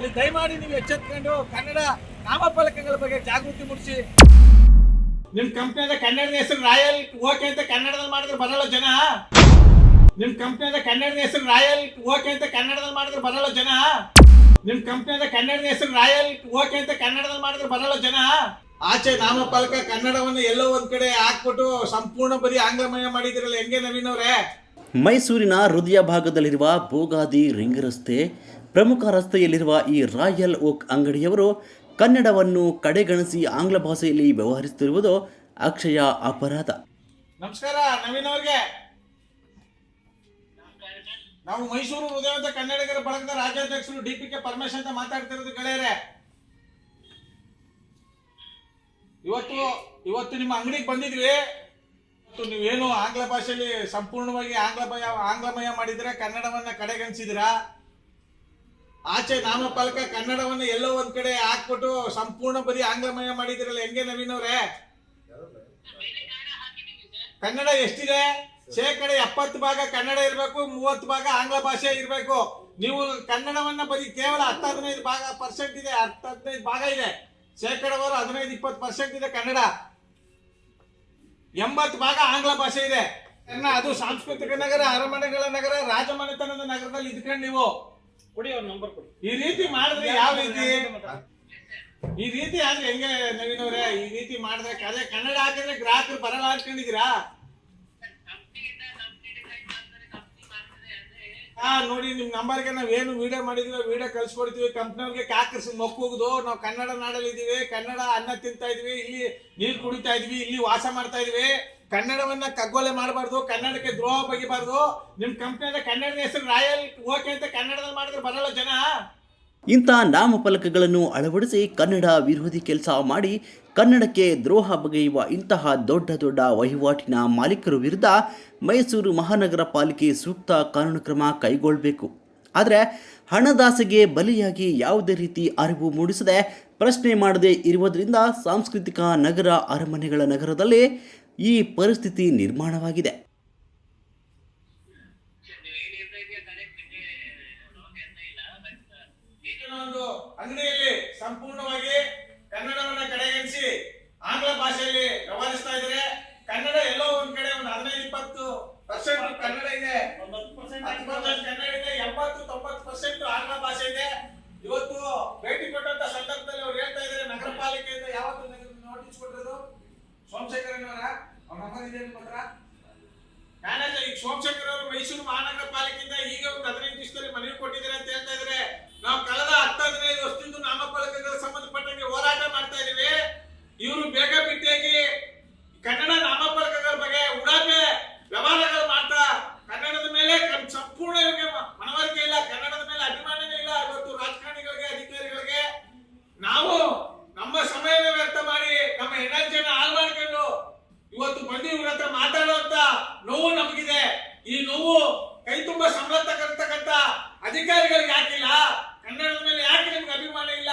ಅಲ್ಲಿ ದಯಮಾಡಿ ನೀವು ಎಚ್ಚೆತ್ಕೊಂಡು ಕನ್ನಡ ನಾಮಫಲಕಗಳ ಬಗ್ಗೆ ಜಾಗೃತಿ ಮೂಡಿಸಿ. ನಿಮ್ ಕಂಪ್ನಿಯಿಂದ ಕನ್ನಡದ ಹೆಸರು ರಾಯಲ್ ಓಕೆ ಅಂತ ಕನ್ನಡದಲ್ಲಿ ಮಾಡಿದ್ರೆ ಬರಲ್ಲ ಜನ. ನಿಮ್ ಕಂಪ್ನಿಯಿಂದ ಕನ್ನಡದ ಹೆಸರು ರಾಯಲ್ ಓಕೆ ಅಂತ ಕನ್ನಡದಲ್ಲಿ ಮಾಡಿದ್ರೆ ಬರಲ್ಲ ಜನ. ನಿಮ್ ಕಂಪ್ನಿಯಿಂದ ಕನ್ನಡದ ಹೆಸರು ರಾಯಲ್ ಓಕೆ ಅಂತ ಕನ್ನಡದಲ್ಲಿ ಮಾಡಿದ್ರೆ ಬರಲ್ಲ ಜನ. ಆಚೆ ನಾಮಫಲಕ ಕನ್ನಡವನ್ನು ಎಲ್ಲೋ ಒಂದ್ ಕಡೆ ಹಾಕ್ಬಿಟ್ಟು ಸಂಪೂರ್ಣ ಬರೀ ಆಂಗ್ಲಮಯ ಮಾಡಿದಿರಲ್ಲ ಹೆಂಗೆ ನವೀನ್ ಅವರೇ? ಮೈಸೂರಿನ ಹೃದಯ ಭಾಗದಲ್ಲಿರುವ ಬೋಗಾದಿ ರಿಂಗ್ ರಸ್ತೆ ಪ್ರಮುಖ ರಸ್ತೆಯಲ್ಲಿರುವ ಈ ರಾಯಲ್ ಓಕ್ ಅಂಗಡಿಯವರು ಕನ್ನಡವನ್ನು ಕಡೆಗಣಿಸಿ ಆಂಗ್ಲ ಭಾಷೆಯಲ್ಲಿ ವ್ಯವಹರಿಸುತ್ತಿರುವುದು ಅಕ್ಷಯ ಅಪರಾಧ. ನಮಸ್ಕಾರ, ನವೀನ್ ಅವ್ರಿಗೆ. ನಾವು ಮೈಸೂರು ಹೃದಯವಂತ ಕನ್ನಡಿಗರ ಬಳಗದ ರಾಜ್ಯಾಧ್ಯಕ್ಷರು ಡಿ ಪಿ ಕೆ ಪರಮೇಶ್ ಅಂತ ಮಾತಾಡ್ತಿರೋದು ಗೆಳೆಯರೆ. ಇವತ್ತು ಇವತ್ತು ನಿಮ್ಮ ಅಂಗಡಿಗೆ ಬಂದಿದ್ವಿ. ಇವತ್ತು ನೀವೇನು ಆಂಗ್ಲ ಭಾಷೆಯಲ್ಲಿ ಸಂಪೂರ್ಣವಾಗಿ ಆಂಗ್ಲಮಯ ಆಂಗ್ಲಮಯ ಮಾಡಿದ್ರೆ ಕನ್ನಡವನ್ನ ಕಡೆಗಣಿಸಿದಿರಾ ಆಚೆ ನಾಮಫಲಕ ಕನ್ನಡವನ್ನ ಎಲ್ಲೋ ಒಂದ್ ಕಡೆ ಹಾಕ್ಬಿಟ್ಟು ಸಂಪೂರ್ಣ ಬರೀ ಆಂಗ್ಲಮಯ ಮಾಡಿದಿರಲ್ಲ ಹೆಂಗೆ ನವೀನ್ ಅವ್ರೆ ಕನ್ನಡ ಎಷ್ಟಿದೆ? ಶೇಕಡ ಎಪ್ಪತ್ತು ಭಾಗ ಕನ್ನಡ ಇರಬೇಕು, ಮೂವತ್ತು ಭಾಗ ಆಂಗ್ಲ ಭಾಷೆ ಇರಬೇಕು. ನೀವು ಕನ್ನಡವನ್ನ ಬರೀ ಕೇವಲ ಹತ್ತು ಹದಿನೈದು ಭಾಗ ಪರ್ಸೆಂಟ್ ಇದೆ ಹತ್ತು ಹದಿನೈದು ಭಾಗ ಇದೆ. ಶೇಕಡವಾರು ಹದಿನೈದು, ಇಪ್ಪತ್ತು ಪರ್ಸೆಂಟ್ ಇದೆ ಕನ್ನಡ. ಎಂಬತ್ತು ಭಾಗ ಆಂಗ್ಲ ಭಾಷೆ ಇದೆ. ಅದು ಸಾಂಸ್ಕೃತಿಕ ನಗರ, ಅರಮನೆಗಳ ನಗರ, ರಾಜಮನೆತನದ ನಗರದಲ್ಲಿ ಇದ್ಕೊಂಡು ನೀವು. ಕೊಡಿ ಅವ್ರ ನಂಬರ್ ಕೊಡಿ. ಈ ರೀತಿ ಮಾಡಿದ್ರೆ ಯಾವ ರೀತಿ? ಈ ರೀತಿ ಆದ್ರೆ ಹೆಂಗೆ ನವೀನ್ ಅವರೇ ಈ ರೀತಿ ಮಾಡಿದ್ರೆ ಅದೇ ಕನ್ನಡ ಹಾಕಿದ್ರೆ ಗ್ರಾಹಕರು ಬರಲ್ಲ ಅನ್ಕೊಂಡಿದೀರಾ ಹಾ ನೋಡಿ ನಿಮ್ ನಂಬರ್ಗೆ ನಾವ್ ಏನು ವಿಡಿಯೋ ಮಾಡಿದೀವಿ ವಿಡಿಯೋ ಕಳ್ಸಿಕೊಡ್ತೀವಿ ಕಂಪ್ನಿಯವ್ರಿಗೆ ಕಾಕರ್ಸ್ ಹೋಗುದು. ನಾವು ಕನ್ನಡ ನಾಡಲ್ಲಿ ಇದೀವಿ. ಕನ್ನಡ ಅನ್ನ ತಿಂತಾ ಇದೀವಿ. ಇಲ್ಲಿ ನೀರ್ ಕುಡಿತಾ ಇದೀವಿ. ಇಲ್ಲಿ ವಾಸ ಮಾಡ್ತಾ ಇದೀವಿ. ಕನ್ನಡವನ್ನ ಕಗ್ಗೊಲೆ ಮಾಡಬಾರ್ದು, ಕನ್ನಡಕ್ಕೆ ದ್ರೋಹ ಬಗಿಬಾರ್ದು. ನಿಮ್ ಕಂಪ್ನಿಯ ಕನ್ನಡದ ಹೆಸರು ರಾಯಲ್ ಓಕೆ ಅಂತ ಕನ್ನಡದಲ್ಲಿ ಮಾಡಿದ್ರೆ ಬರಲ್ಲ ಜನ. ಇಂಥ ನಾಮಫಲಕಗಳನ್ನು ಅಳವಡಿಸಿ ಕನ್ನಡ ವಿರೋಧಿ ಕೆಲಸ ಮಾಡಿ ಕನ್ನಡಕ್ಕೆ ದ್ರೋಹ ಬಗೆಯುವ ಇಂತಹ ದೊಡ್ಡ ದೊಡ್ಡ ವಹಿವಾಟಿನ ಮಾಲೀಕರು ವಿರುದ್ಧ ಮೈಸೂರು ಮಹಾನಗರ ಪಾಲಿಕೆ ಸೂಕ್ತ ಕಾನೂನು ಕ್ರಮ ಕೈಗೊಳ್ಳಬೇಕು. ಆದರೆ ಹಣದಾಸೆಗೆ ಬಲಿಯಾಗಿ ಯಾವುದೇ ರೀತಿ ಅರಿವು ಮೂಡಿಸದೆ ಪ್ರಶ್ನೆ ಮಾಡದೇ ಇರುವುದರಿಂದ ಸಾಂಸ್ಕೃತಿಕ ನಗರ ಅರಮನೆಗಳ ನಗರದಲ್ಲಿ ಈ ಪರಿಸ್ಥಿತಿ ನಿರ್ಮಾಣವಾಗಿದೆ ಈಗಿನ ಒಂದು ಅಂಗಡಿಯಲ್ಲಿ ಸಂಪೂರ್ಣವಾಗಿ ಕನ್ನಡವನ್ನ ಕಡೆಗಣಿಸಿ ಆಂಗ್ಲ ಭಾಷೆಯಲ್ಲಿ ವ್ಯವಹರಿಸ್ತಾ ಇದ್ದಾರೆ ಕನ್ನಡ ಎಲ್ಲೋ ಒಂದ್ ಕಡೆ ಒಂದು ಹದಿನೈದು ಇಪ್ಪತ್ತು ಪರ್ಸೆಂಟ್ ಕನ್ನಡ ಇದೆ ಒಂದು ಹತ್ತು ಪರ್ಸೆಂಟ್ ಹತ್ತು ಪರ್ಸೆಂಟ್ ಕನ್ನಡ ಇದೆ ಎಂಬತ್ತು ತೊಂಬತ್ತು ಪರ್ಸೆಂಟ್ ಆಂಗ್ಲ ಭಾಷೆ ಇದೆ ಇವತ್ತು ಭೇಟಿ ಕೊಟ್ಟಂತ ಸಂದರ್ಭದಲ್ಲಿ ಅವ್ರು ಹೇಳ್ತಾ ಇದ್ದಾರೆ ನಗರ ಪಾಲಿಕೆಯಿಂದ ಯಾವತ್ತು ನೋಟಿಸ್ ಕೊಟ್ಟಿರೋದು ಸೋಮಶೇಖರನವರ ಅವ್ರ ನಂಬರ್ ಇದೆ ನಿಮ್ಮ ಹತ್ರ ಮ್ಯಾನೇಜರ್ ಈಗ ಸೋಮಶೇಖರ್ ಅವರು ಮೈಸೂರು ಮಹಾನಗರ ಪಾಲಿಕೆಯಿಂದ ಈಗ ಒಂದು ಹದಿನೈದು ದಿವಸದಲ್ಲಿ ಮನವಿ ಕೊಟ್ಟಿದ್ದಾರೆ ಅಂತ ಹೇಳ್ತಾ ಇದ್ದಾರೆ ನಾವು ಕಳೆದ ಹತ್ತು ಹದಿನೈದು ವರ್ಷದಿಂದ ನಾಮಫಲಕಗಳ ಸಂಬಂಧಪಟ್ಟಂಗೆ ಹೋರಾಟ ಮಾಡ್ತಾ ಇದೀವಿ ಇವರು ಬೇಗ ಬಿಟ್ಟಿಯಾಗಿ ಕನ್ನಡ ನಾಮಫಲಕಗಳ ಬಗ್ಗೆ ಉಡಾಪೆ ವ್ಯವಹಾರಗಳು ಮಾಡ್ತಾ ಕನ್ನಡದ ಮೇಲೆ ಕನ್- ಸಂಪೂರ್ಣ ಇವ್ರಿಗೆ ಮ- ಮನವರಿಕೆ ಇಲ್ಲ ಕನ್ನಡದ ಮೇಲೆ ಅಭಿಮಾನನೇ ಇಲ್ಲ ಇವತ್ತು ರಾಜಕಾರಣಿಗಳಿಗೆ ಅಧಿಕಾರಿಗಳಿಗೆ ನಾವು ನಮ್ಮ ಸಮಯವೇ ವ್ಯರ್ಥ ಮಾಡಿ ನಮ್ಮ ಎನರ್ಜಿಯನ್ನು ಹಾಳು ಮಾಡ್ಕೊಂಡು ಇವತ್ತು ಬಂದು ಇವ್ರ ಹತ್ರ ಮಾತಾಡುವಂತ ನೋವು ನಮಗಿದೆ ಈ ನೋವು ಕೈ ತುಂಬ ಸಂಬಳ ತಗೊಂತಕ್ಕಂತ ಅಧಿಕಾರಿಗಳಿಗೆ ಯಾಕಿಲ್ಲ ಕನ್ನಡದ ಮೇಲೆ ಯಾಕೆ ನಿಮ್ಗೆ ಅಭಿಮಾನ ಇಲ್ಲ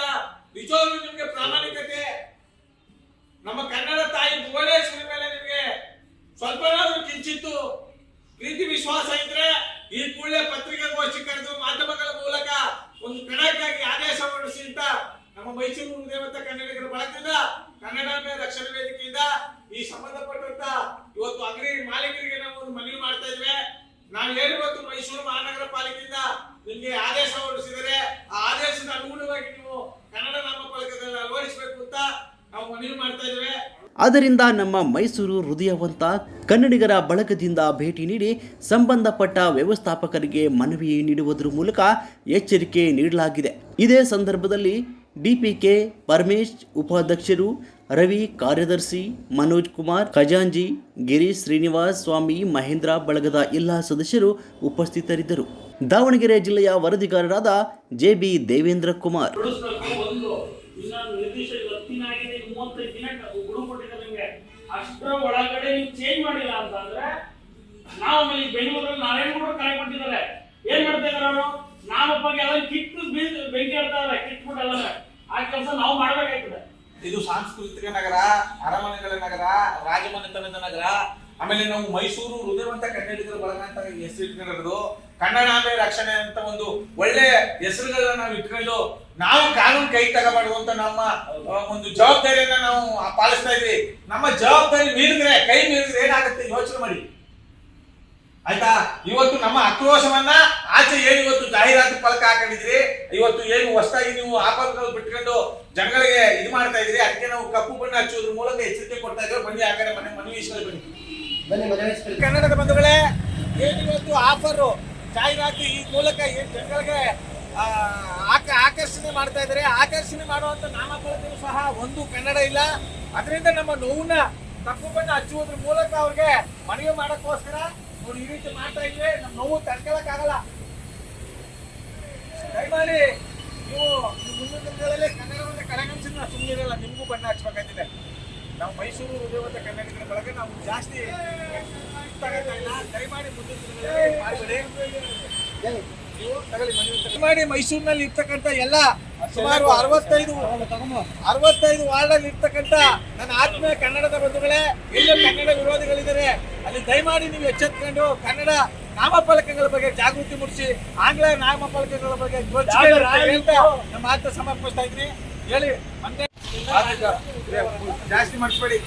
ನಿಜವಾಗ್ಲೂ ನಿಮ್ಗೆ ಪ್ರಾಮಾಣಿಕತೆ ನಮ್ಮ ಕನ್ನಡ ತಾಯಿ ಭುವನೇಶ್ವರಿ ಮೇಲೆ ನಿಮ್ಗೆ ಸ್ವಲ್ಪನಾದ್ರೂ ಕಿಂಚಿತ್ತು ಪ್ರೀತಿ ವಿಶ್ವಾಸ ಇದ್ರೆ ಈ ಕೂಡಲೇ ಪತ್ರಿಕಾಗೋಷ್ಠಿ ಕರೆದು ಮಾಧ್ಯಮಗಳ ಮೂಲಕ ಒಂದು ಖಡಕ್ಕಾಗಿ ಆದೇಶ ಹೊರಡಿಸಿ ಅಂತ ನಮ್ಮ ಮೈಸೂರು ಉದಯವಂತ ಕನ್ನಡಿಗರ ಬಳಗದಿಂದ ಕನ್ನಡ ರಕ್ಷಣಾ ವೇದಿಕೆಯಿಂದ ಈ ಸಂಬಂಧಪಟ್ಟಂತ ಇವತ್ತು ಅಗ್ರಿ ಮಾಲೀಕರಿಗೆ ನಾವು ಒಂದು ಮನವಿ ಮಾಡ್ತಾ ಇದ್ವಿ. ನಾವು ಹೇಳಿವತ್ತು ಮೈಸೂರು ಮಹಾನಗರ ಪಾಲಿಕೆಯಿಂದ ನಿಮಗೆ ಆದೇಶ ಹೊರಡಿಸಿದರೆ ಆ ಆದೇಶದ ಅನುಗುಣವಾಗಿ ನೀವು ಕನ್ನಡ ನಾಮಫಲಕಗಳನ್ನ ಅಳವಡಿಸಬೇಕು ಅಂತ ನಾವು ಮನವಿ ಮಾಡ್ತಾ ಇದ್ವಿ. ಆದ್ದರಿಂದ ನಮ್ಮ ಮೈಸೂರು ಹೃದಯವಂತ ಕನ್ನಡಿಗರ ಬಳಗದಿಂದ ಭೇಟಿ ನೀಡಿ ಸಂಬಂಧಪಟ್ಟ ವ್ಯವಸ್ಥಾಪಕರಿಗೆ ಮನವಿ ನೀಡುವುದರ ಮೂಲಕ ಎಚ್ಚರಿಕೆ ನೀಡಲಾಗಿದೆ. ಇದೇ ಸಂದರ್ಭದಲ್ಲಿ ಡಿಪಿಕೆ ಪರಮೇಶ್ ಉಪಾಧ್ಯಕ್ಷರು, ರವಿ ಕಾರ್ಯದರ್ಶಿ ಮನೋಜ್ ಕುಮಾರ್ ಖಜಾಂಜಿ ಗಿರೀಶ್ ಶ್ರೀನಿವಾಸ್ ಸ್ವಾಮಿ ಮಹೇಂದ್ರ ಬಳಗದ ಎಲ್ಲ ಸದಸ್ಯರು ಉಪಸ್ಥಿತರಿದ್ದರು. ದಾವಣಗೆರೆ ಜಿಲ್ಲೆಯ ವರದಿಗಾರರಾದ ಜೆ ಬಿ ದೇವೇಂದ್ರ ಕುಮಾರ್. ಏನ್ ಇದಾರೆ ಅವರು? ಅದನ್ನ ಕಿತ್ತು ಬೆಂಕಿ ಹೇಳ್ತಾರೆ ಇದ್ದಾರೆ ಆ ಕೆಲಸ ನಾವು ಮಾಡ್ಬೇಕಾಗ್ತದೆ ಇದು ಸಾಂಸ್ಕೃತಿಕ ನಗರ, ಅರಮನೆಗಳ ನಗರ, ರಾಜಮನೆತನದ ನಗರ, ಆಮೇಲೆ ನಾವು ಮೈಸೂರು ಹೃದಯವಂತ ಕನ್ನಡಿಗರ ಬಳಗ ಅಂತ ಹೆಸರು ಇಟ್ಕೊಂಡಿರೋದು. ಕನ್ನಡಾಂಬೆ ರಕ್ಷಣೆ ಅಂತ ಒಂದು ಒಳ್ಳೆ ಹೆಸರುಗಳನ್ನ ನಾವು ಇಟ್ಕೊಂಡು ನಾವು ಕಾನೂನು ಕೈ ತಗೋಬಾರ್ದು ಅಂತ ನಮ್ಮ ಒಂದು ಜವಾಬ್ದಾರಿಯನ್ನ ನಾವು ಪಾಲಿಸ್ತಾ ಇದ್ವಿ. ನಮ್ಮ ಜವಾಬ್ದಾರಿ ಮೀರಿದ್ರೆ, ಕೈ ಮೀರಿದ್ರೆ ಏನಾಗುತ್ತೆ ಯೋಚನೆ ಮಾಡಿ. ಆಯ್ತಾ? ಇವತ್ತು ನಮ್ಮ ಆಕ್ರೋಶವನ್ನ ಆಚೆ ಏನು ಇವತ್ತು ಜಾಹೀರಾತು ಫಲಕ ಹಾಕೊಂಡಿದ್ರಿ ಇವತ್ತು ಏನು ಹೊಸದಾಗಿ ನೀವು ಆಫರ್ಗಳು ಬಿಟ್ಕೊಂಡು ಜನಗಳಿಗೆ ಇದು ಮಾಡ್ತಾ ಇದ್ರಿ ಅದಕ್ಕೆ ನಾವು ಕಪ್ಪು ಬಣ್ಣ ಹಚ್ಚೋದ್ರ ಮೂಲಕ ಎಚ್ಚರಿಕೆ ಕೊಡ್ತಾ ಇದ್ದೇವೆ ಬನ್ನಿ ಆ ಕಡೆ ಮನೆ ಮನವಿ ಬನ್ನಿ. ಬನ್ನಿ ಕನ್ನಡದ ಬಂಧುಗಳೇ ಏನಿವತ್ತು ಇವತ್ತು ಆಫರ್? ಜಾಹೀರಾತು ಈ ಮೂಲಕ ಏನು ಜನಗಳಿಗೆ ಆಕರ್ಷಣೆ ಮಾಡ್ತಾ ಇದ್ದಾರೆ? ಆಕರ್ಷಣೆ ಮಾಡುವಂತ ನಾಮಫಲಕಗಳು ಸಹ ಒಂದು ಕನ್ನಡ ಇಲ್ಲ. ಅದರಿಂದ ನಮ್ಮ ನೋವನ್ನ ಕಪ್ಪು ಬಣ್ಣ ಹಚ್ಚುವುದ್ರ ಮೂಲಕ ಅವ್ರಿಗೆ ಮನವಿ ಮಾಡಕ್ಕೋಸ್ಕರ ಅವ್ರು ಈ ರೀತಿ ಮಾಡ್ತಾ ಇದ್ರೆ ನಮ್ಮ ನೋವು ತಡ್ಕೊಳಕ್ ಆಗಲ್ಲ ದಯಮಾಡಿ ನೀವು ಮುಂದಿನ ದಿನಗಳಲ್ಲಿ ಕನ್ನಡವನ್ನು ಕಡೆಗಣಿಸಿದ್ರೆ ನಾವು ಸುಮ್ಮನೆ ನಿಮಗೂ ಬಣ್ಣ ಹಚ್ಬೇಕಾಗಿದೆ ನಾವು ಮೈಸೂರು ಹೃದಯವಂತ ಕನ್ನಡಿಗರ ಬಳಗ, ನಾವು ಜಾಸ್ತಿ ದಯಮಾಡಿ ಮುಂದಿನ ದಿನಗಳಲ್ಲಿ ಮಾಡಬೇಡಿ ದಯಮಾಡಿ ಮೈಸೂರಿನಲ್ಲಿ ಇರ್ತಕ್ಕಂಥ ಎಲ್ಲ ಸುಮಾರು ಅರವತ್ತೈದು ಅರವತ್ತೈದು ವಾರ್ಡಲ್ಲಿ ಇರ್ತಕ್ಕಂಥ ನನ್ನ ಆತ್ಮೀಯ ಕನ್ನಡದ ಬಂಧುಗಳೇ, ಎಲ್ಲ ಕನ್ನಡ ವಿರೋಧಿಗಳಿದ್ದಾರೆ. ಅಲ್ಲಿ ದಯಮಾಡಿ ನೀವು ಎಚ್ಚೆತ್ಕೊಂಡು ಕನ್ನಡ ನಾಮಫಲಕಗಳ ಬಗ್ಗೆ ಜಾಗೃತಿ ಮೂಡಿಸಿ ಆಂಗ್ಲ ನಾಮಫಲಕಗಳ ಬಗ್ಗೆ ನಮ್ಮ ಸಮರ್ಪಿಸ್ತಾ ಇದ್ರಿ ಹೇಳಿ ಮತ್ತೆ ಜಾಸ್ತಿ ಮಾಡಿಸ್ಬೇಡಿ